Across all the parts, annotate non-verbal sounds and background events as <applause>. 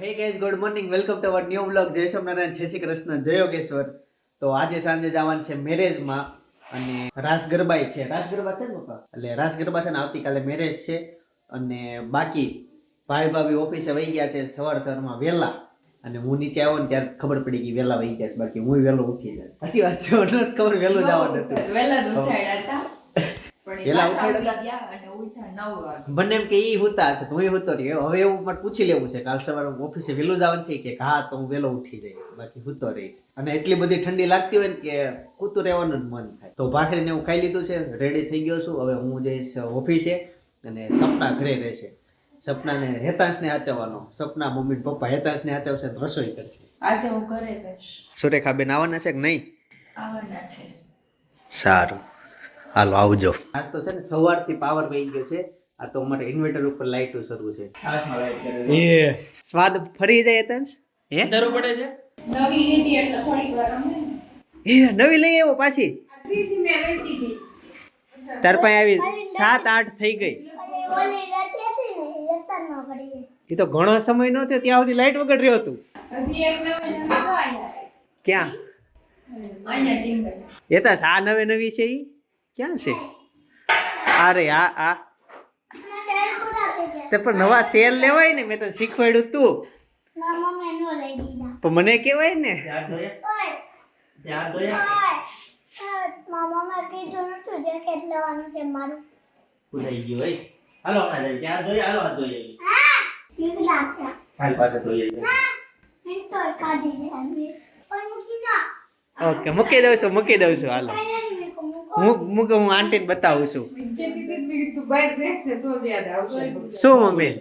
Hey guys good morning welcome to our new blog જય સોમનારાયણ જય શ્રી કૃષ્ણ. જય યોગેશ્વર. તો આજે સાંજે જવાનું છે મેરેજમાં અને રાસ ગરબા છે. રાસ ગરબા છે ને, પપ્પા? એટલે રાસ ગરબા છે ને, આવતીકાલે મેરેજ છે અને બાકી ભાઈ ભાભી ઓફિસે વહી ગયા છે સવાર સવારમાં વહેલા અને હું નીચે આવ્યો ને, ત્યારે ખબર પડી ગઈ વહેલા વહી ગયા છે. બાકી હું વહેલો ઉઠી જાય સાચી વાત છે ખબર વહેલું જવાનું હતું. વહેલા ઉઠાડ્યા હતા. પણ એ વહેલા ઉઠાડ્યા? અને વાગે. બંને એમ કે ઈ હુતા છે તો હું હુતો રહ્યો. હવે એવું મારે પૂછી લેવું છે કાલ સવારે ઓફિસે વહેલું જવાનું છે કે હા તો હું વહેલો ઉઠી જઈશ બાકી હુતો રહીશ. અને એટલી બધી ઠંડી લાગતી હોય ને કે કૂતું રહેવાનું મન થાય. તો ભાખરીને હું ખાઈ લીધું છે રેડી થઈ ગયો છું. હવે હું જઈશ ઓફિસે અને સપના ઘરે રહેશે. સપનાને હેતાંશને આચવવાનો સપના મમ્મી પપ્પા હેતાંશને આચવશે તો રસોઈ કરશે. આજે હું ઘરે રહીશ. સુરેખાબેન આવવાના છે કે નહીં? આવવાના છે. સારું. હાલો આવજો. આજ તો છે ને સવારથી પાવર વહી ગયો છે. આ તો અમારે ઇન્વર્ટર ઉપર લાઇટ શરૂ છે. એ સ્વાદ ફરી જાય તંસ હે? જરૂર પડે છે? નવી લીધી એટલે થોડીક વાર એ નવી લઈ આવ્યો પાછી. તાર પાસે આવી સાત આઠ થઈ ગઈ. એ તો ઘણો સમય નો થયો ત્યાં સુધી લાઈટ વગર રહ્યો હતું. હજી એક નવી નવી તો આયા ક્યાં? એ તો આ નવે નવી છે ઈ. ક્યાં છે? અરે આ આ. તે પણ નવા સેલ લેવાય ને મેં તને શીખવાડ્યું તું. પણ મને કેવાય ને. ઉડાઈ ગયો હોય હાલો હમણાં ત્યાં જોઈએ હાલો હાથ ધોઈ આવીએ. હાલ પાસે ધોઈ આવીએ. ઓકે મૂકી દઉં છું મૂકી દઉં છું હાલો. હું મૂક હું આંટીને બતાવું છું. શું મમ્મી?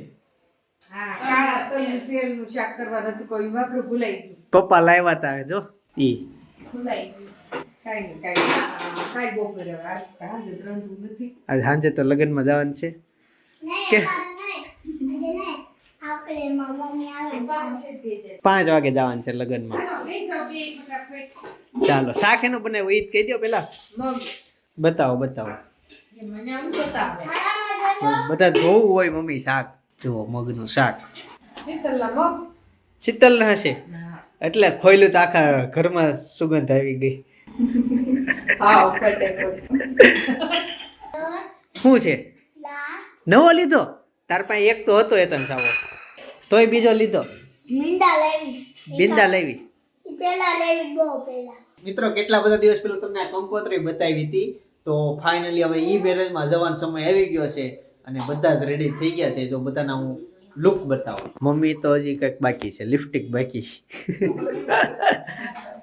પપ્પા લાવ્યા તા જો. ઈ. સાંજે તો લગ્નમાં જવાનું છે. પાંચ વાગે જવાનું છે લગ્નમાં. ચાલો, શાક એનું બનાવ્યું? ઈ જ કહી દો પેલા. બતાવો બતાવો. બધા જોવું હોય મમ્મી શાક. જુઓ મગનું શાક. શીતલ હશે. એટલે ખોયલું તો આખા ઘરમાં સુગંધ આવી ગઈ. હા શું છે? નવો લીધો? તાર પાસે એક તો હતો એતન સાવો. તોય બીજો લીધો? બિંદા લેવી. પેલા લેવી. બહુ પેલા મિત્રો કેટલા બધા દિવસ પહેલા તમને આ કંકોત્રી બતાવી હતી? તો ફાઇનલી હવે ઈ મેરેજમાં જવાનો સમય આવી ગયો છે અને બધા જ રેડી થઈ ગયા છે. જો બધાના હું લુક બતાવું. મમ્મી તો હજી કંઈક બાકી છે લિપસ્ટિક બાકી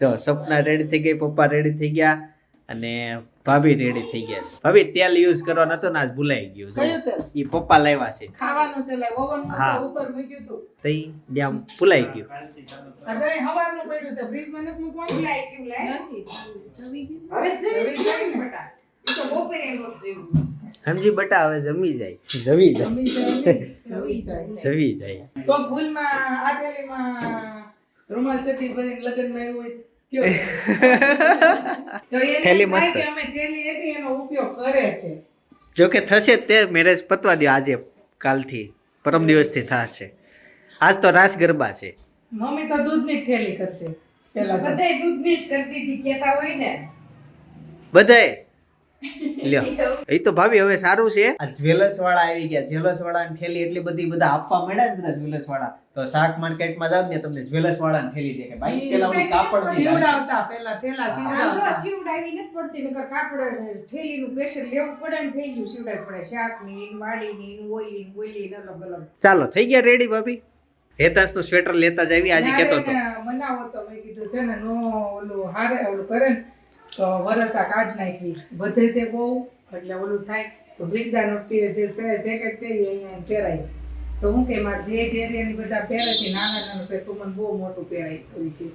જો સપના રેડી થઈ ગઈ પપ્પા રેડી થઈ ગયા અને ભાભી રેડી થઈ ગયા છે. ભાભી તેલ યુઝ કરવા નતો ને આજ ભૂલાઈ ગયું. છે એ પપ્પા લાવ્યા છે. ખાવાનું તેલ ઓવન હા. ઉપર મૂક્યું હતું તઈ ત્યાં ભૂલાઈ ગયું. અત્યારે હવારનું પડ્યું છે. ફ્રીજમાં નથી મૂકવાનું? નથી. હવે જવી ગયું ને બેટા સમજી બટા હવે જમી જાય. જવી જાય. જમી જાય. જવી જાય. જવી જાય. તો ભૂલમાં આટેલીમાં રૂમાલ ચટી ભરીને લગ્નમાં આવ્યું હોય કયો? તો એને થેલી થાય મસ્ત. કે અમે થેલી એટલી એનો ઉપયોગ કરે છે. જો કે થશે તે મેરેજ પતવા દો આજે કાલથી. પરમ દિવસથી થશે. આજ તો રાસ ગરબા છે. મમ્મી તો દૂધની થેલી કરશે. પેલા. બધાય દૂધની જ કરતી હતી કેતા હોય ને. બધાય. લ્યો. એ તો ભાભી હવે સારું છે. આ જ્વેલર્સ વાળા આવી ગયા. જ્વેલર્સ વાળા થેલી એટલી બધી બધા આપવા મળ્યા ને જ્વેલર્સ વાળા. તો શાક માર્કેટમાં જાવ ને તમને જ્વેલર્સ વાળા થેલી દેખાય. ભાઈ ઓલી કાપડ સીવડાવતા પહેલા થેલા સીવડાવતા. શિવડાવી નથી પડતી નકર કાપડ થેલીનું પ્રેશર લેવું પડે ને થઈ ગયું શિવડાવી પડે. શાકની વાડીની ઓઈલી બોઈલી અલગ અલગ. ચાલો થઈ ગયા રેડી ભાભી? હેતાસનું સ્વેટર લેતા જ આવી આજે કેતો હતો તો. મનાવો તો મેં કીધું છે ને નો ઓલું હારે ઓલું કરે ને તો વરસા કાઢ નાખવી. વધે છે બહુ એટલે ઓલું થાય તો બ્રિગદાનો જે છે જેકેટ છે એ અહીંયા પહેરાય તો હું કે મારે ધીરે ધીરે એની બધા પહેરે છે નાના નાના પહેર તું મને બહુ મોટું પહેરાય છે.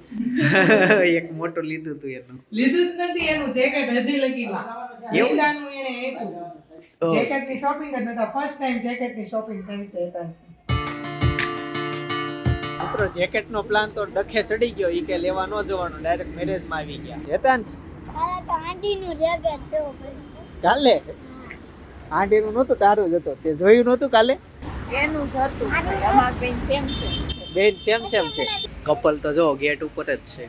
છે <laughs> એક મોટું લીધું તું એનું. લીધું જ નથી એનું જેકેટ હજી લગીમાં? બ્રિગદાનું એને આપ્યું. જેકેટની શોપિંગ જ નતા ફર્સ્ટ ટાઈમ જેકેટની શોપિંગ થઈ છે. મિત્રો જેકેટ નો પ્લાન તો ડખે સડી ગયો ઈ કે લેવા ન જવાનો ડાયરેક્ટ મેરેજમાં આવી ગયા. હેતાંશ. તારા આંટી કાલે? આંટીનું નહોતું તારું જ હતો. તે જોયું નહોતું કાલે? એનું જ હતું. અમાર બેન સેમ છે. બેન સેમ સેમ છે. કપલ તો જો ગેટ ઉપર જ છે.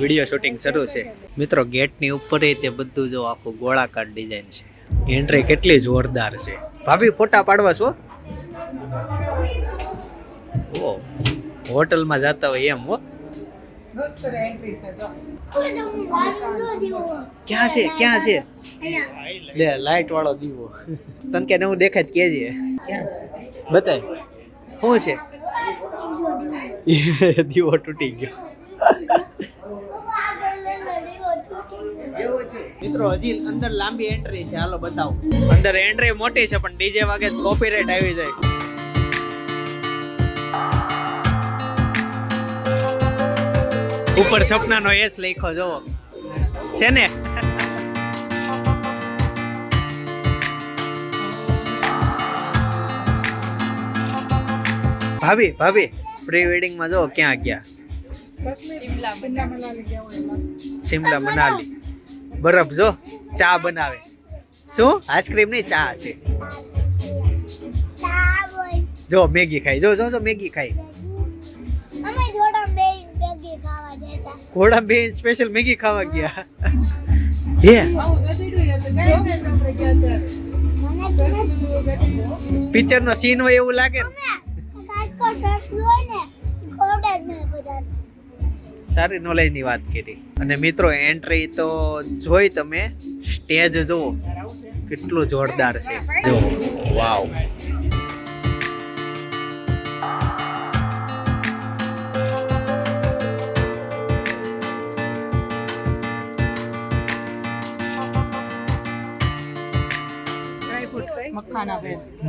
વીડિયો શૂટિંગ શરૂ છે. મિત્રો ગેટની ઉપર તે બધું જો આખું ગોળાકાર ડિઝાઇન છે. એન્ટ્રી કેટલી જોરદાર છે. ભાભી ફોટા પાડવા છો? ઓ હોટલમાં જતા હોય એમ હો. મસ્ત એન્ટ્રી છે જો. ક્યાં છે ક્યાં છે? લે લાઈટ વાળો દીવો. તને કે નવું દેખાય કેજે બતાય. શું છે? <laughs> દીવો તૂટી ગયો. મિત્રો હજી અંદર લાંબી એન્ટ્રી છે. હાલો બતાવો. અંદર એન્ટ્રી મોટી છે પણ ડીજે વાગે કોપીરાઇટ આવી જાય. ઉપર સપનાનો એસ લખ્યો જો છે ને? ભાભી ભાભી પ્રી વેડિંગમાં જો ક્યાં ગયા? શિમલા મનાલી. બરફ જો ચા બનાવે. શું? આઈસ્ક્રીમ નહીં ચા છે. જો મેગી ખાઈ. જો જો જો મેગી ખાઈ. બેગી ખાવા દેતા ઘોડા બે સ્પેશિયલ મેગી ખાવા ગયા. હે? ગયા પિક્ચર નો સીન હોય એવું લાગે સારી નોલેજની વાત કરી. અને મિત્રો એન્ટ્રી તો જોઈ તમે. સ્ટેજ જુઓ. કેટલું જોરદાર છે. જો વાવ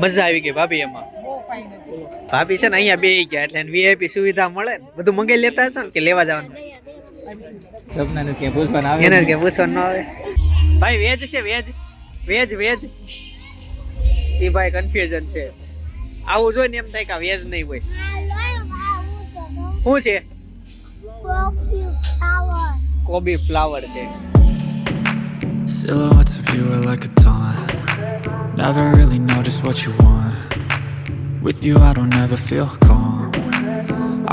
મજા આવી ગઈ ભાભી એમાં. બહુ ફાઇન હતું. ભાભી છે ને અહીંયા બે ગયા એટલે વીઆઈપી સુવિધા મળે ને બધું મંગાઈ લેતા હશો ને કે લેવા જવાનું? સપનાનું કે પૂછવાનું એને કે પૂછવાનું આવે. ભાઈ વેજ છે વેજ. Veg veg. એ ભાઈ કન્ફ્યુઝન છે. આવું જોઈને એમ થાય કે આ વેજ નહીં હોય. શું છે? કોબી ફ્લાવર છે. Silhouettes of you are like a taunt. Never really know just what you want. With you I don't ever feel calm.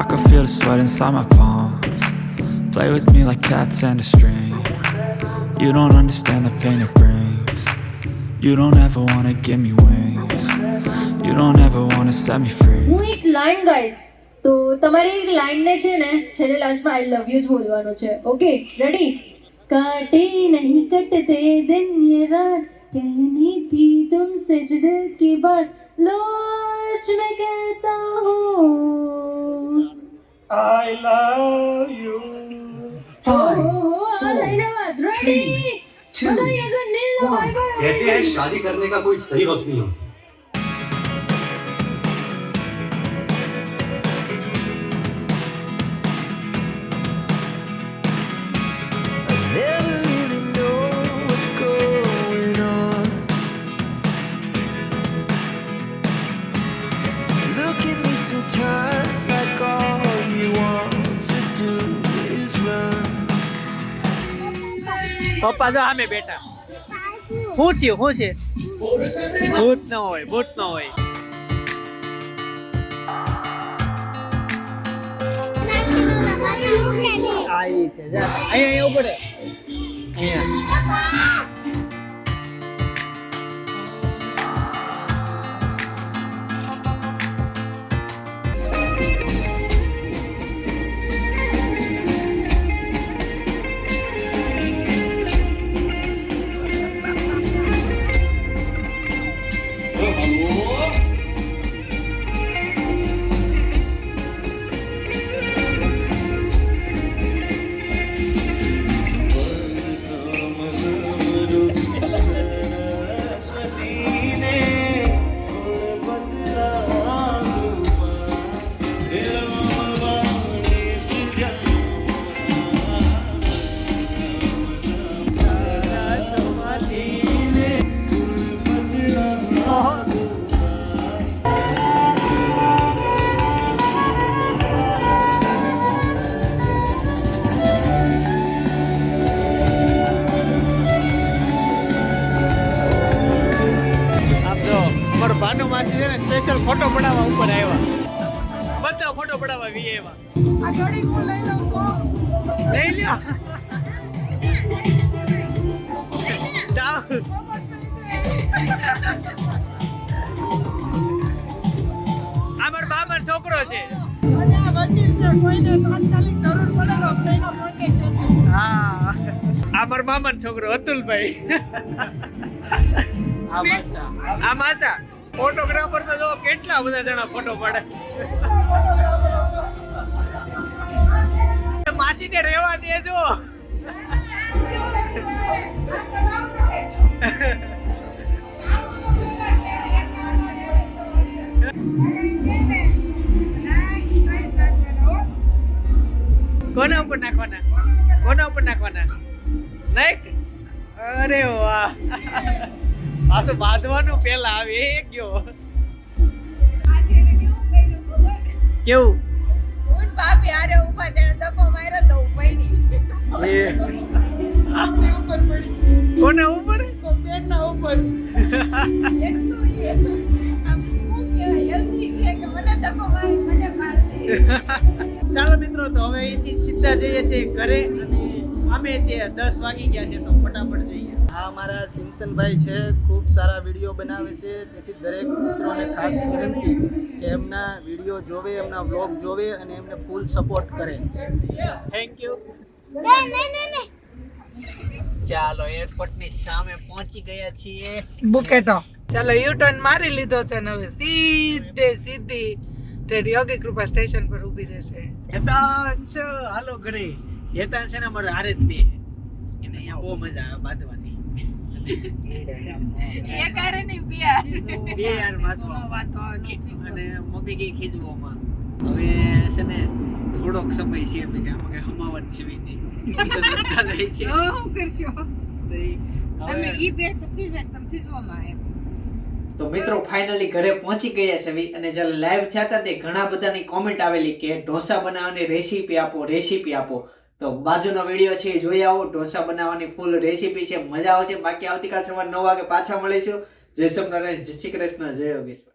I can feel the sweat inside my palms. Play with me like cats and a string. You don't understand the pain it brings. You don't ever wanna give me wings. You don't ever wanna set me free. હું એક line તો તમારે એક લાઈનને છે ને છેલ્લે લાસ્ટમાં આઈ લવ યુ જ બોલવાનો છે. ઓકે રેડી કાટે નહીં કટતે દિન યે રાત. कहनी थी तुम सजदे के बाद लोच में कहता हूँ। आई लव यू शादी करने का कोई सही वक्त नहीं होता। પપ્પા તો સામે બેઠા. શું થયું શું છે? ભૂત ન હોય, ભૂત ન હોય. આવી છે અહીંયા ઉપર અહીંયા. રૂપિયા એવા. આ હું લઈ લઉં તો. લઈ લ્યો. જાઓ. અમાર બાબર છોકરો છે. અને આ વકીલ છે કોઈને તાત્કાલિક જરૂર પડે તો એનો કોન્ટેક્ટ કરજો. હા. અમાર મામાનો છોકરો અતુલભાઈ. આ માસા. આ માસા. ફોટોગ્રાફર તો જો કેટલા બધા જણા ફોટો પાડે. માસીને રહેવા દેજો. કોના ઉપર નાખવાના? કોના ઉપર નાખવાના? નહીં અરે વાહ. પાછું બાંધવાનું પેલા આવે ગયો. કેવું? ભાભી આરે ઊભા તેણે ધક્કો માર્યો તો હું પડી. આપને ઉપર પડી. કોના ઉપર? તો પેનના ઉપર. એટલું એ. આમ હું કહેવાય જલ્દી છે કે મને ધક્કો મારી મને માર દે. ચાલો મિત્રો તો હવે અહીંથી સીધા જઈએ છીએ ઘરે અમે તે દસ વાગી ગયા છે તો ફટાફટ જઈએ. હા અમારા ચિંતનભાઈ છે ખૂબ સારા વીડિયો બનાવે છે. તેથી દરેક મિત્રોને ખાસ વિનંતી કે એમના વીડિયો જોવે એમના વ્લોગ જોવે અને એમને ફૂલ સપોર્ટ કરે. થેન્ક યુ ચાલો એરપોર્ટની સામે પહોંચી ગયા છીએ. બુકેટો. ચાલો યુ ટર્ન મારી લીધો છે ને હવે સીધે સીધી યોગી કૃપા સ્ટેશન પર ઊભી રહેશે. હેતાંશ હાલો ઘરે. હેતાંશ છે ને અમારે હારે જ બે. એને અહીંયા બહુ મજા આવે બાંધવાની. એ કારણે પિયા. બે યાર અને મમ્મી કઈ ખીજવામાં હવે છે ને થોડોક સમય છે એમ આમાં કઈ હમાવત છે નહીં. જાય છે. શું કરશો? તો તમે ઈ બે તો ખીજાશ તમે ખીજવામાં એમ. તો મિત્રો ફાઇનલી ઘરે પહોંચી ગયા છે અને જ્યારે લાઈવ થયા હતા તે ઘણા બધાની કોમેન્ટ આવેલી કે ઢોસા બનાવવાની રેસીપી આપો રેસીપી આપો. તો બાજુનો વીડિયો છે, એ જોઈ આવો. ઢોસા બનાવવાની ફૂલ રેસીપી છે. મજા આવશે. બાકી આવતીકાલ સવારે નવ વાગે પાછા મળીશું. જય સોમનારાયણ જય શ્રી કૃષ્ણ. જય યોગેશ્વર.